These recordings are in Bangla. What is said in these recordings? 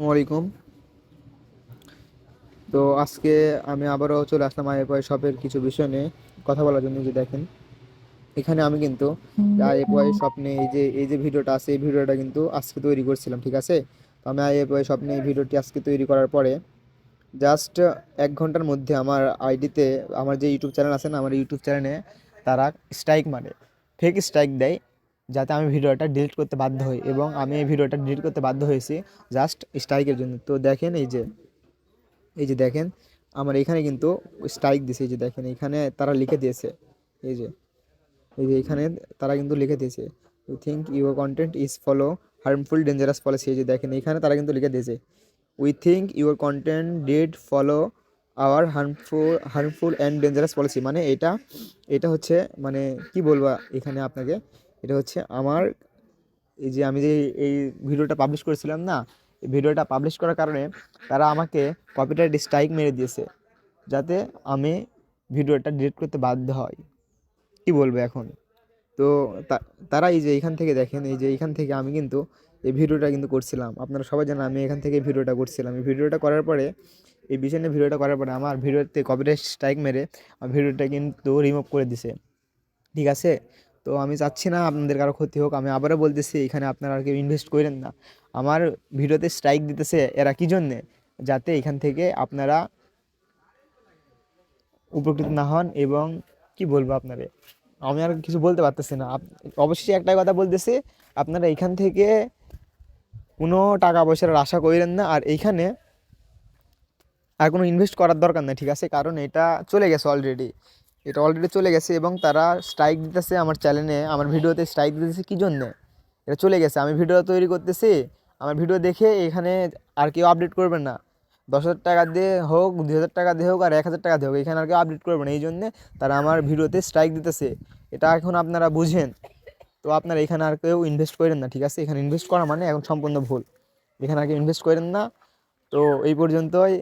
আসসালামাইকুম তো আজকে আমি আবারও চলে আসলাম আইএফআই শপের কিছু বিষয় নিয়ে কথা বলার জন্য যে দেখেন। এখানে আমি কিন্তু আইএফআই শপ নিয়ে এই যে এই যে ভিডিওটা আছে এই ভিডিওটা কিন্তু আজকে তৈরি করছিলাম ঠিক আছে? তো আমি আইএফআই শপ নিয়ে এই ভিডিওটি আজকে তৈরি করার পরে জাস্ট এক ঘণ্টার মধ্যে আমার আইডিতে আমার যে ইউটিউব চ্যানেল আছে না আমার ইউটিউব চ্যানেলে তারা স্ট্রাইক মারে। ফেক স্ট্রাইক দেয় যাতে আমি ভিডিওটা ডিলিট করতে বাধ্য হই এবং আমি এই ভিডিওটা ডিলিট করতে বাধ্য হয়েছি জাস্ট স্ট্রাইকের জন্য। তো দেখেন এই যে এই যে দেখেন, আমার এখানে কিন্তু স্ট্রাইক দিছে, এই যে দেখেন, এখানে তারা লিখে দিয়েছে, এই যে এই যে এখানে তারা কিন্তু লিখে দিয়েছে you think your content is follow harmful dangerous policy এই যে দেখেন, এখানে তারা কিন্তু লিখে দিয়েছে we think your content did follow our harmful harmful and dangerous policy মানে এটা এটা হচ্ছে মানে কি বলব এখানে আপনাকে এটা হচ্ছে আমার এই যে আমি যে এই ভিডিওটা পাবলিশ করেছিলাম না, এই ভিডিওটা পাবলিশ করার কারণে তারা আমাকে কপিরাইট স্ট্রাইক মেরে দিয়েছে, যাতে আমি ভিডিওটা ডিলিট করতে বাধ্য হয় কি বলব এখন? তো তারা এই যে এখান থেকে দেখেন, এই যে এখান থেকে আমি কিন্তু এই ভিডিওটা কিন্তু করছিলাম। আপনারা সবাই জানেন আমি এখান থেকে ভিডিওটা করছিলাম। এই ভিডিওটা করার পরে, এই বিষয় ভিডিওটা করার পরে আমার ভিডিওতে কপিরাইট স্ট্রাইক মেরে আমার ভিডিওটা কিন্তু রিমুভ করে দিছে। ঠিক আছে? তো আমি চাচ্ছি না, আপনাদের কারও ক্ষতি হোক, আমি আবারও বলতেছি, এখানে আপনারা আর কেউ ইনভেস্ট করেন না। আমার ভিডিওতে স্ট্রাইক দিতেছে এরা কি জন্যে? যাতে এখান থেকে আপনারা উপকৃত না হন এবং কি বলব আপনারে? আমি আর কিছু বলতে পারতেছি না। অবশ্যই একটাই কথা বলতেছি, আপনারা এখান থেকে কোনো টাকা পয়সার আশা করেন না, আর এইখানে আর কোনো ইনভেস্ট করার দরকার নেই, ঠিক আছে? কারণ এটা চলে গেছে অলরেডি এটা অলরেডি চলে গেছে এবং তারা স্ট্রাইক দিতেছে আমার চ্যানেলে আমার ভিডিওতে স্ট্রাইক দিতেছে কী জন্যে? এটা চলে গেছে, আমি ভিডিও তৈরি করতেছি, আমার ভিডিও দেখে এখানে আর কেউ আপডেট করবেন না। দশ হাজার টাকা দিয়ে হোক, দুই হাজার টাকা দিয়ে হোক আর এক হাজার টাকা দিয়ে হোক, এখানে আর কেউ আপডেট করবে না। এই জন্যে তারা আমার ভিডিওতে স্ট্রাইক দিতেছে। এটা এখন আপনারা বুঝেন। তো আপনারা এখানে আর কেউ ইনভেস্ট করেন না, ঠিক আছে? এখানে ইনভেস্ট করা মানে এখন সম্পূর্ণ ভুল। এখানে আর কেউ ইনভেস্ট করেন না। তো এই পর্যন্তই।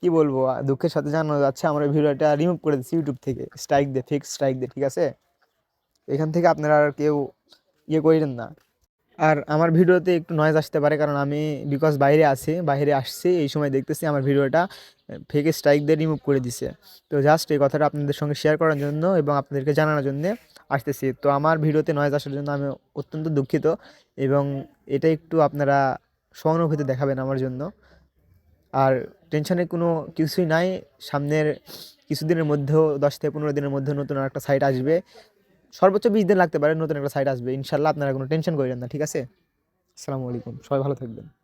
কি বলব দুঃখের সাথে জানানো যাচ্ছে, আমরা ভিডিওটা রিমুভ করে দিচ্ছি ইউটিউব থেকে। স্ট্রাইক দিয়ে ফিক্স স্ট্রাইক দিয়ে ঠিক আছে? এখান থেকে আপনারা আর কেউ ইয়ে করেন না। আর আমার ভিডিওতে একটু নয়েজ আসতে পারে, কারণ আমি বিকজ বাইরে আছি, বাইরে আসছি, এই সময় দেখতেছি আমার ভিডিওটা ফেক স্ট্রাইক দিয়ে রিমুভ করে দিছে। তো জাস্ট এই কথাটা আপনাদের সঙ্গে শেয়ার করার জন্য এবং আপনাদেরকে জানানোর জন্য আসতেছি। তো আমার ভিডিওতে নয়েজ আসার জন্য আমি অত্যন্ত দুঃখিত এবং এটা একটু আপনারা সহানুভূতি দেখাবেন আমার জন্য। আর টেনশনের কোনো কিছুই নাই। সামনের কিছুদিনের মধ্যেও, দশ থেকে পনেরো দিনের মধ্যে নতুন একটা সাইট আসবে। সর্বোচ্চ বিশ দিন লাগতে পারে নতুন একটা সাইট আসবে। ইনশাল্লাহ আপনারা কোনো টেনশন করেন না, ঠিক আছে? আসসালামু আলাইকুম। সবাই ভালো থাকবেন।